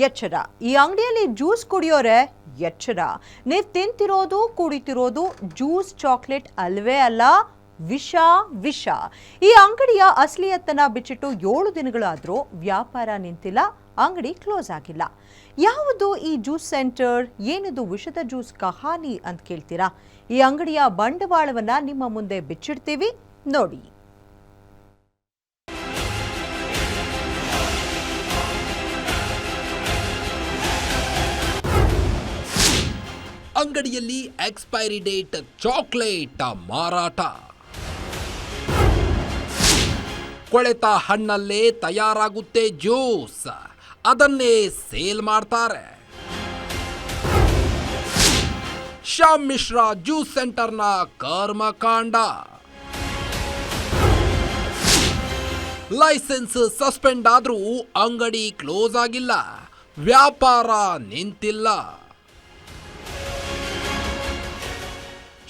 ಎಚ್ಚರ. ಈ ಅಂಗಡಿಯಲ್ಲಿ ಜ್ಯೂಸ್ ಕುಡಿಯೋರೆ ಎಚ್ಚರ. ನೀವು ತಿಂತಿರೋದು, ಕುಡಿತಿರೋದು ಜ್ಯೂಸ್, ಚಾಕ್ಲೇಟ್ ಅಲ್ವೇ ಅಲ್ಲ, ವಿಷ ವಿಷ. ಈ ಅಂಗಡಿಯ ಅಸಲಿಯತ್ತನ ಬಿಚ್ಚಿಟ್ಟು ಏಳು ದಿನಗಳಾದರೂ ವ್ಯಾಪಾರ ನಿಂತಿಲ್ಲ, ಅಂಗಡಿ ಕ್ಲೋಸ್ ಆಗಿಲ್ಲ. ಯಾವುದು ಈ ಜ್ಯೂಸ್ ಸೆಂಟರ್? ಏನಿದು ವಿಷದ ಜ್ಯೂಸ್ ಕಹಾನಿ ಅಂತ ಕೇಳ್ತೀರಾ? ಈ ಅಂಗಡಿಯ ಬಂಡವಾಳವನ್ನು ನಿಮ್ಮ ಮುಂದೆ ಬಿಚ್ಚಿಡ್ತೀವಿ. ನೋಡಿ. ಅಂಗಡಿಯಲ್ಲಿ ಎಕ್ಸ್ಪೈರಿ ಡೇಟ್ ಚಾಕ್ಲೇಟ್ ಮಾರಾಟ. ಕೊಳೆತ ಹಣ್ಣಲ್ಲೇ ತಯಾರಾಗುತ್ತೆ ಜ್ಯೂಸ್. ಅದನ್ನೇ ಸೇಲ್ ಮಾಡ್ತಾರೆ. ಶ್ಯಾಮ್ ಮಿಶ್ರಾ ಜ್ಯೂಸ್ ಸೆಂಟರ್ನ ಕರ್ಮಕಾಂಡ ಲೈಸೆನ್ಸ್ ಸಸ್ಪೆಂಡ್ ಆದರೂ ಅಂಗಡಿ ಕ್ಲೋಸ್ ಆಗಿಲ್ಲ. ವ್ಯಾಪಾರ ನಿಂತಿಲ್ಲ.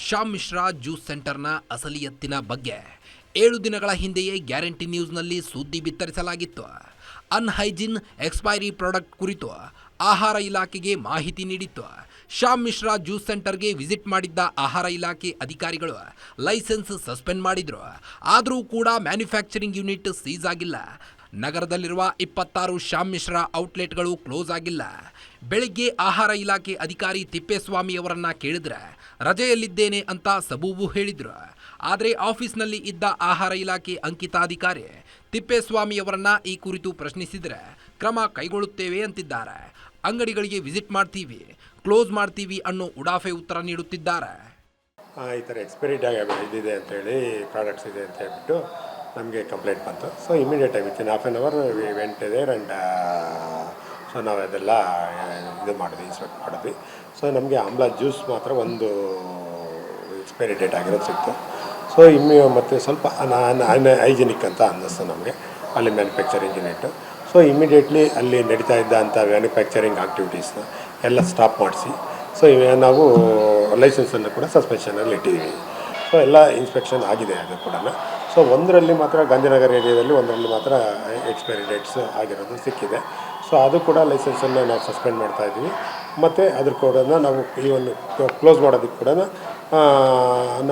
ಶ್ಯಾಮ್ ಮಿಶ್ರಾ ಜ್ಯೂಸ್ ಸೆಂಟರ್ನ ಅಸಲಿಯತ್ತಿನ ಬಗ್ಗೆ ಏಳು ದಿನಗಳ ಹಿಂದೆಯೇ ಗ್ಯಾರಂಟಿ ನ್ಯೂಸ್ನಲ್ಲಿ ಸುದ್ದಿ ಬಿತ್ತರಿಸಲಾಗಿತ್ತು. ಅನ್ಹೈಜಿನ್ ಎಕ್ಸ್ಪೈರಿ ಪ್ರಾಡಕ್ಟ್ ಕುರಿತು ಆಹಾರ ಇಲಾಖೆಗೆ ಮಾಹಿತಿ ನೀಡಿತ್ತು. ಶ್ಯಾಮ್ ಮಿಶ್ರಾ ಜ್ಯೂಸ್ ಸೆಂಟರ್ಗೆ ವಿಸಿಟ್ ಮಾಡಿದ್ದ ಆಹಾರ ಇಲಾಖೆ ಅಧಿಕಾರಿಗಳು ಲೈಸೆನ್ಸ್ ಸಸ್ಪೆಂಡ್ ಮಾಡಿದ್ರು. ಆದರೂ ಕೂಡ ಮ್ಯಾನುಫ್ಯಾಕ್ಚರಿಂಗ್ ಯೂನಿಟ್ ಸೀಸ್ ಆಗಿಲ್ಲ. ನಗರದಲ್ಲಿರುವ ಇಪ್ಪತ್ತಾರು ಶ್ಯಾಮ್ ಮಿಶ್ರಾ ಔಟ್ಲೆಟ್ಗಳು ಕ್ಲೋಸ್ ಆಗಿಲ್ಲ. ಬೆಳಿಗ್ಗೆ ಆಹಾರ ಇಲಾಖೆ ಅಧಿಕಾರಿ ತಿಪ್ಪೇಸ್ವಾಮಿ ಅವರನ್ನ ಕೇಳಿದ್ರೆ, ರಜೆಯಲ್ಲಿದ್ದೇನೆ ಅಂತ ಸಬೂಬು ಹೇಳಿದ್ರು. ಆದರೆ ಆಫೀಸ್ನಲ್ಲಿ ಇದ್ದ ಆಹಾರ ಇಲಾಖೆ ಅಂಕಿತಾಧಿಕಾರಿ ತಿಪ್ಪೇಸ್ವಾಮಿ ಅವರನ್ನ ಈ ಕುರಿತು ಪ್ರಶ್ನಿಸಿದ್ರೆ, ಕ್ರಮ ಕೈಗೊಳ್ಳುತ್ತೇವೆ ಅಂತಿದ್ದಾರೆ. ಅಂಗಡಿಗಳಿಗೆ ವಿಸಿಟ್ ಮಾಡ್ತೀವಿ, ಕ್ಲೋಸ್ ಮಾಡ್ತೀವಿ ಅನ್ನೋ ಉಡಾಫೆ ಉತ್ತರ ನೀಡುತ್ತಿದ್ದಾರೆ. ಈ ಥರ ಎಕ್ಸ್ಪೈರಿ ಡೇ ಇದಿದೆ ಅಂತೇಳಿ ಪ್ರಾಡಕ್ಟ್ಸ್ ಇದೆ ಅಂತ ಹೇಳ್ಬಿಟ್ಟು ನಮಗೆ ಕಂಪ್ಲೇಂಟ್ ಬಂತು. ಸೊ ಇಮಿಡಿಯೇಟಾಗಿ within half an hour we went there and so ನಾವು ಅದೆಲ್ಲ ಆ, ಇದು ಮಾಡಿದ್ವಿ ಇನ್ಸ್ಪೆಕ್ಟ್ ಮಾಡಿದ್ವಿ. ಸೊ ನಮಗೆ ಆಮ್ಲ ಜ್ಯೂಸ್ ಮಾತ್ರ ಒಂದು ಎಕ್ಸ್ಪೈರಿ ಡೇಟ್ ಆಗಿರೋದು ಸಿಕ್ತು. ಸೊ ಇಮ್ಮಿ ಮತ್ತು ಸ್ವಲ್ಪ ಹೈಜಿನಿಕ್ ಅಂತ ಅನ್ನಿಸ್ತು ನಮಗೆ. ಅಲ್ಲಿ ಮ್ಯಾನುಫ್ಯಾಕ್ಚರಿಂಗ್ ಯೂನಿಟ್ ಸೊ ಇಮಿಡಿಯೇಟ್ಲಿ ಅಲ್ಲಿ ನಡೀತಾ ಇದ್ದಂಥ ಮ್ಯಾನುಫ್ಯಾಕ್ಚರಿಂಗ್ ಆ್ಯಕ್ಟಿವಿಟೀಸ್ನ ಎಲ್ಲ ಸ್ಟಾಪ್ ಮಾಡಿಸಿ. ಸೊ ನಾವು ಲೈಸೆನ್ಸನ್ನು ಕೂಡ ಸಸ್ಪೆನ್ಷನಲ್ಲಿ ಇಟ್ಟಿದ್ದೀವಿ ಸೊ ಎಲ್ಲ ಇನ್ಸ್ಪೆಕ್ಷನ್ ಆಗಿದೆ ಅದು ಕೂಡ ಸೊ ಒಂದರಲ್ಲಿ ಮಾತ್ರ ಗಾಂಧಿನಗರ ಏರಿಯಾದಲ್ಲಿ ಒಂದರಲ್ಲಿ ಮಾತ್ರ ಎಕ್ಸ್ಪೈರಿ ಡೇಟ್ಸ್ ಆಗಿರೋದು ಸಿಕ್ಕಿದೆ. ಸೊ ಅದು ಕೂಡ ಲೈಸೆನ್ಸನ್ನು ನಾವು ಸಸ್ಪೆಂಡ್ ಮಾಡ್ತಾ ಇದ್ದೀವಿ ಮತ್ತು ಅದ್ರ ಕೂಡ ನಾವು ಈ ಒಂದು ಕ್ಲೋಸ್ ಮಾಡೋದಕ್ಕೆ ಕೂಡ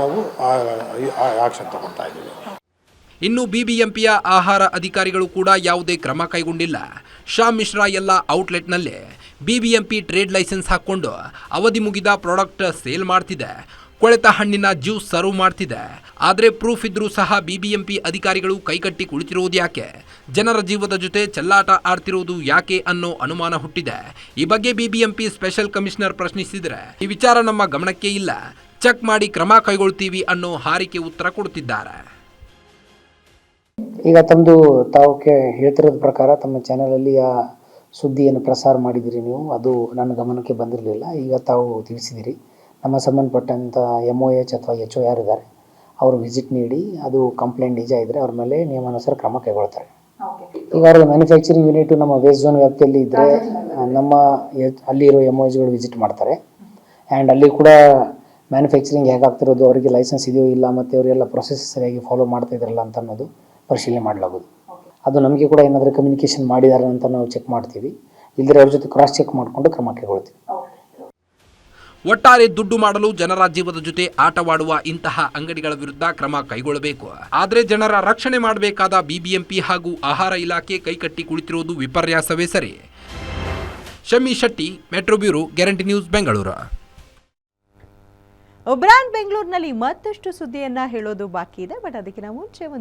ನಾವು ಆಕ್ಷನ್ ತಗೊಳ್ತಾ ಇದ್ದೀವಿ. ಇನ್ನು ಬಿಬಿಎಂಪಿಯ ಆಹಾರ ಅಧಿಕಾರಿಗಳು ಕೂಡ ಯಾವುದೇ ಕ್ರಮ ಕೈಗೊಂಡಿಲ್ಲ. ಶಾ ಮಿಶ್ರಾ ಎಲ್ಲ ಔಟ್ಲೆಟ್ನಲ್ಲೇ ಬಿಬಿಎಂಪಿ ಟ್ರೇಡ್ ಲೈಸೆನ್ಸ್ ಹಾಕ್ಕೊಂಡು ಅವಧಿ ಮುಗಿದ ಪ್ರಾಡಕ್ಟ್ ಸೇಲ್ ಮಾಡ್ತಿದೆ. ಕೊಳೆತ ಹಣ್ಣಿನ ಜ್ಯೂಸ್ ಸರ್ವ್ ಮಾಡ್ತಿದೆ. ಆದರೆ ಪ್ರೂಫ್ ಇದ್ರೂ ಸಹ ಬಿಬಿಎಂಪಿ ಅಧಿಕಾರಿಗಳು ಕೈಕಟ್ಟಿ ಕುಳಿತಿರುವುದು ಯಾಕೆ? ಜನರ ಜೀವದ ಜೊತೆ ಚೆಲ್ಲಾಟ ಆಡ್ತಿರುವುದು ಯಾಕೆ ಅನ್ನೋ ಅನುಮಾನ ಹುಟ್ಟಿದೆ. ಈ ಬಗ್ಗೆ ಬಿಬಿಎಂಪಿ ಸ್ಪೆಷಲ್ ಕಮಿಷನರ್ ಪ್ರಶ್ನಿಸಿದರೆ, ಈ ವಿಚಾರ ನಮ್ಮ ಗಮನಕ್ಕೆ ಇಲ್ಲ. ಚೆಕ್ ಮಾಡಿ ಕ್ರಮ ಕೈಗೊಳ್ತೀವಿ ಅನ್ನೋ ಹಾರಿಕೆ ಉತ್ತರ ಕೊಡುತ್ತಿದ್ದಾರೆ. ಈಗ ತಮ್ಮದು ತಾವು ಹೇಳ್ತಿರೋದ್ ಪ್ರಕಾರ ತಮ್ಮ ಚಾನಲಲ್ಲಿ ಆ ಸುದ್ದಿಯನ್ನು ಪ್ರಸಾರ ಮಾಡಿದಿರಿ ನೀವು. ಅದು ನನ್ನ ಗಮನಕ್ಕೆ ಬಂದಿರಲಿಲ್ಲ. ಈಗ ತಾವು ತಿಳಿಸಿದಿರಿ. ನಮ್ಮ ಸಂಬಂಧಪಟ್ಟಂಥ ಎಂ ಒ ಎಚ್ ಅಥವಾ ಎಚ್ ಒ ಯಾರಿದ್ದಾರೆ ಅವರು ವಿಸಿಟ್ ನೀಡಿ ಅದು ಕಂಪ್ಲೇಂಟ್ ನಿಜ ಇದ್ದರೆ ಅವ್ರ ಮೇಲೆ ನಿಯಮಾನುಸಾರ ಕ್ರಮ ಕೈಗೊಳ್ತಾರೆ. ಈಗ ಅವ್ರ ಮ್ಯಾನುಫ್ಯಾಕ್ಚರಿಂಗ್ ಯೂನಿಟ್ ನಮ್ಮ ವೇಸ್ಟ್ ಝೋನ್ ವ್ಯಾಪ್ತಿಯಲ್ಲಿ ಇದ್ದರೆ ನಮ್ಮ ಅಲ್ಲಿರೋ ಎಂ ಒ ಎಚ್ಗಳು ವಿಸಿಟ್ ಮಾಡ್ತಾರೆ. ಆ್ಯಂಡ್ ಅಲ್ಲಿ ಕೂಡ ಮ್ಯಾನುಫ್ಯಾಕ್ಚರಿಂಗ್ ಹೇಗಾಗ್ತಿರೋದು ಅವರಿಗೆ ಲೈಸೆನ್ಸ್ ಇದೆಯೋ ಇಲ್ಲ ಮತ್ತು ಅವರೆಲ್ಲ ಪ್ರೊಸೆಸ್ ಸರಿಯಾಗಿ ಫಾಲೋ ಮಾಡ್ತಾ ಇದ್ರಲ್ಲ ಅಂತ ಅನ್ನೋದು ಪರಿಶೀಲನೆ ಮಾಡಲಾಗೋದು ಅದು ನಮಗೆ ಕೂಡ ಏನಾದರೂ ಕಮ್ಯುನಿಕೇಷನ್ ಮಾಡಿದ್ದಾರೆ ಅಂತ ನಾವು ಚೆಕ್ ಮಾಡ್ತೀವಿ. ಇಲ್ಲದ್ರೆ ಅವ್ರ ಜೊತೆ ಕ್ರಾಸ್ ಚೆಕ್ ಮಾಡಿಕೊಂಡು ಕ್ರಮ ಕೈಗೊಳ್ತೀವಿ. ಒಟ್ಟಾರೆ ದುಡ್ಡು ಮಾಡಲು ಜನರ ಜೀವದ ಜೊತೆ ಆಟವಾಡುವ ಇಂತಹ ಅಂಗಡಿಗಳ ವಿರುದ್ಧ ಕ್ರಮ ಕೈಗೊಳ್ಳಬೇಕು. ಆದರೆ ಜನರ ರಕ್ಷಣೆ ಮಾಡಬೇಕಾದ ಬಿಬಿಎಂಪಿ ಹಾಗೂ ಆಹಾರ ಇಲಾಖೆ ಕೈಕಟ್ಟಿ ಕುಳಿತಿರುವುದು ವಿಪರ್ಯಾಸವೇ ಸರಿ. Shami Shetty, metro bureau, guarantee news, Bengaluru. ಒಬ್ರಾನ್ ಬೆಂಗಳೂರಿನಲ್ಲಿ ಮತ್ತಷ್ಟು ಸುದ್ದಿಯನ್ನ ಹೇಳೋದು ಬಾಕಿ ಇದೆ, ಬಟ್ ಅದಕ್ಕಿಂತ ಮುಂಚೆ ಒಂದು